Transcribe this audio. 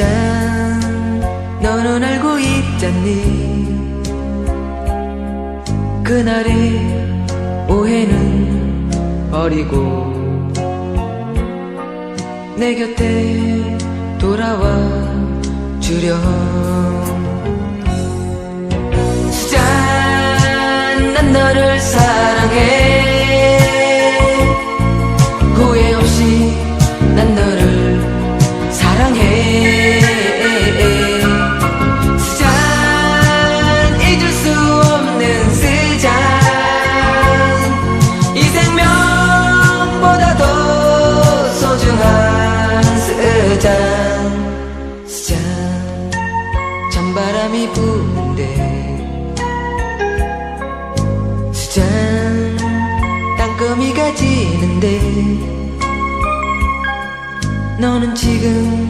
짠 너는 알고 있잖니? 그날의 오해는 버리고 내 곁에 돌아와 주렴. 짠 난 너를 사랑해 바람이 부는데 수잔 땅거미가 지는데 너는 지금